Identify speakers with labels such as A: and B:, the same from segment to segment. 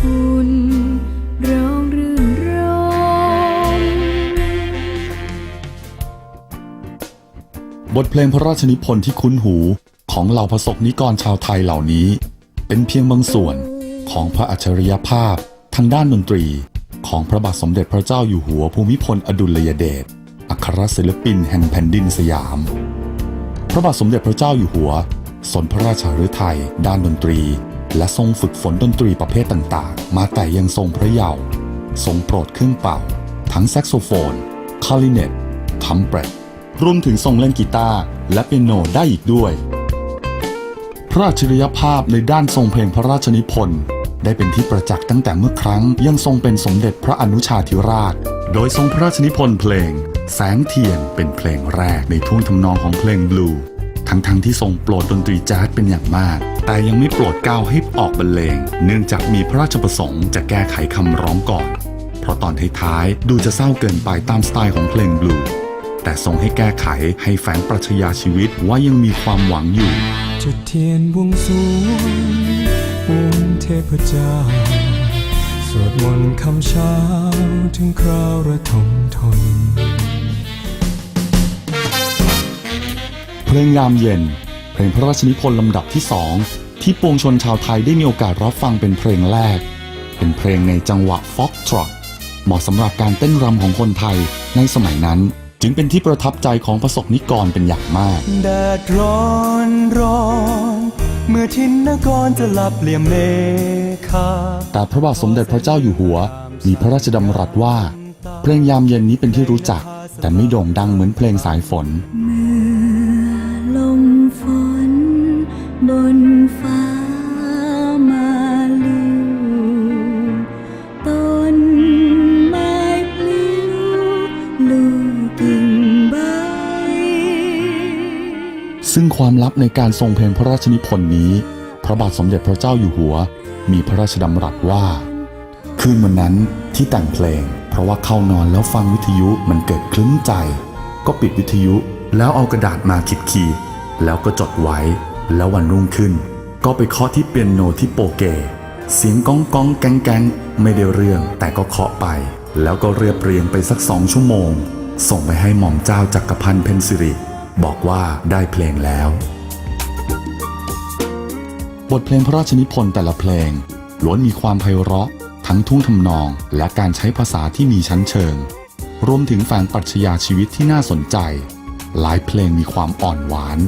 A: กุลร้องรื่นรม
B: บทเพลงพระราชนิพนธ์ที่คุ้นหูของเหล่าประสบนิกรชาวไทยเหล่านี้ เป็นเพียงบางส่วนของพระอัจฉริยภาพทางด้านดนตรีของพระบาทสมเด็จพระเจ้าอยู่หัวภูมิพลอดุลยเดชอัครศิลปินแห่งแผ่นดินสยาม พระบาทสมเด็จพระเจ้าอยู่หัว สนพระราชฤทัยด้านดนตรี และทรงฝึกฝนดนตรีประเภทต่างๆ มาแต่ยังทรงพระเยาว์ทรงโปรดเครื่องเป่า ทั้งแซกโซโฟนคลาริเนตทัมเปรตรวมถึงทรงเล่นกีตาร์และเปียโนได้อีกด้วย พระอัจฉริยภาพในด้านทรงเพลงพระราชนิพนธ์ได้เป็นที่ประจักษ์ตั้งแต่เมื่อครั้งยังทรงเป็นสมเด็จพระอนุชาธิราช โดยทรงพระราชนิพนธ์เพลง แสงเทียนเป็นเพลงแรกในท่วงทำนองของเพลงบลู ทั้งๆทที่ทรงโปรดดนตรีแจ๊สเป็นอย่างมาก แต่ยังไม่โปรดก้าวให้ออกบรรเลง เนื่องจากมีพระราชประสงค์จะแก้ไขคำร้องก่อน เพราะตอนท้ายๆดูจะเศร้าเกินไปตามสไตล์ของเพลงบลูแต่ทรงให้แก้ไขให้แฝงปรัชญาชีวิตว่ายังมีความหวังอยู่
C: จุดเทียนบวงสวงองค์เทพเจ้า สวดมนต์คำเช้าถึงคราวระทมทน
B: เพลงยามเย็น เพลงพระราชนิพนธ์ลำดับที่สองที่ปวงชนชาวไทยได้มีโอกาสรับฟังเป็นเพลงแรก เป็นเพลงในจังหวะฟ็อกทรอตเหมาะสำหรับการเต้นรำของคนไทยในสมัยนั้น จึงเป็นที่ประทับใจของประสบนิกรเป็นอย่างมาก
C: แดดร้อนร้อนเมื่อทินนกรจะหลับเหลี่ยมเมฆา
B: แต่พระบาทสมเด็จพระเจ้าอยู่หัว มีพระราชดำรัสว่า เพลงยามเย็นนี้เป็นที่รู้จัก แต่ไม่โด่งดังเหมือนเพลงสายฝน ซึ่งความลับในการทรงเพลงพระราชนิพนธ์นี้ พระบาทสมเด็จพระเจ้าอยู่หัว มีพระราชดำรัสว่า คืนวันนั้นที่แต่งเพลง เพราะว่าเข้านอนแล้วฟังวิทยุมันเกิดคลึ้มใจ ก็ปิดวิทยุแล้วเอากระดาษมาขีดขีดแล้วก็จดไว้ แล้ววันรุ่งขึ้น ก็ไปเคาะที่เปียโนที่โปเก เสียงก้องก้องแกงแกงไม่ได้เรื่องแต่ก็เคาะไป แล้วก็เรียบเรียงไปสักสองชั่วโมง ส่งไปให้หม่อมเจ้าจักรพันธ์เพนสิริ บอกว่าได้เพลงแล้ว บทเพลงพระราชนิพนธ์แต่ละเพลงล้วนมีความไพเราะ ทั้งทุ่งทำนองและการใช้ภาษาที่มีชั้นเชิง รวมถึงแฝงปรัชญาชีวิตที่น่าสนใจ หลายเพลงมีความอ่อนหวาน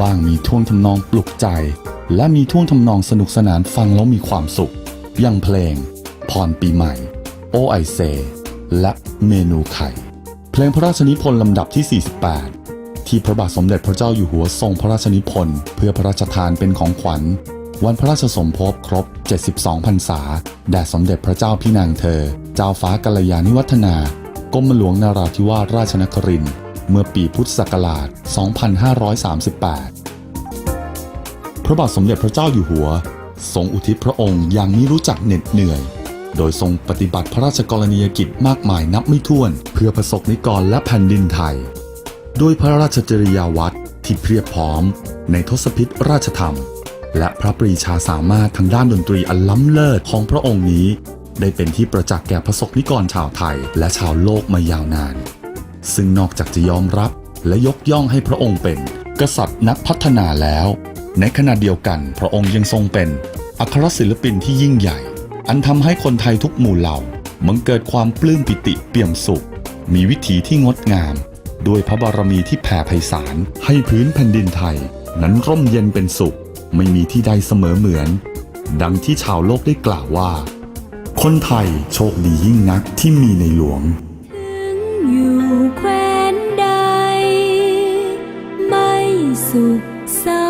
B: บ้างมีท่วงทำนองปลุกใจ และมีท่วงทำนองสนุกสนานฟังแล้วมีความสุข อย่างเพลง พรปีใหม่ โอไอเซและเมนูไข่ เพลงพระราชนิพนธ์ลำดับที่ 48 ที่พระบาทสมเด็จพระเจ้าอยู่หัวทรงพระราชนิพนธ์เพื่อพระราชทานเป็นของขวัญ วันพระราชสมภพครบ 72 พรรษา แด่สมเด็จพระเจ้าพี่นางเธอ เจ้าฟ้ากัลยาณิวัฒนากรมหลวงนาราธิวาสราชนครินทร์เมื่อปีพุทธศักราช 2538 พระบาทสมเด็จพระเจ้าอยู่หัว ทรงอุทิศพระองค์อย่างไม่รู้จักเหน็ดเหนื่อย โดยทรงปฏิบัติพระราชกรณียกิจมากมายนับไม่ถ้วน เพื่อประสบนิกรและแผ่นดินไทย ด้วยพระราชจริยาวัดที่เพียบพร้อมในทศพิธราชธรรม และพระปรีชาสามารถทางด้านดนตรีอันล้ำเลิศของพระองค์นี้ ได้เป็นที่ประจักษ์แก่ประสบนิกรชาวไทยและชาวโลกมายาวนาน ซึ่งนอกจากจะยอมรับและยกย่องให้พระองค์เป็น กษัตริย์นักพัฒนาแล้ว ในขณะเดียวกันพระองค์ยังทรงเป็น อัครศิลปินที่ยิ่งใหญ่ อันทำให้คนไทยทุกหมู่เหล่ามังเกิดความปลื้มปิติเปี่ยมสุข มีวิถีที่งดงาม ด้วยพระบารมีที่แผ่ไพศาลให้พื้นแผ่นดินไทย นั้นร่มเย็นเป็นสุข ไม่มีที่ใดเสมอเหมือน ดังที่ชาวโลกได้กล่าวว่า คนไทยโชคดียิ่งนักที่มีในหลวง
A: อยู่แคว้นใด ไม่สุขสา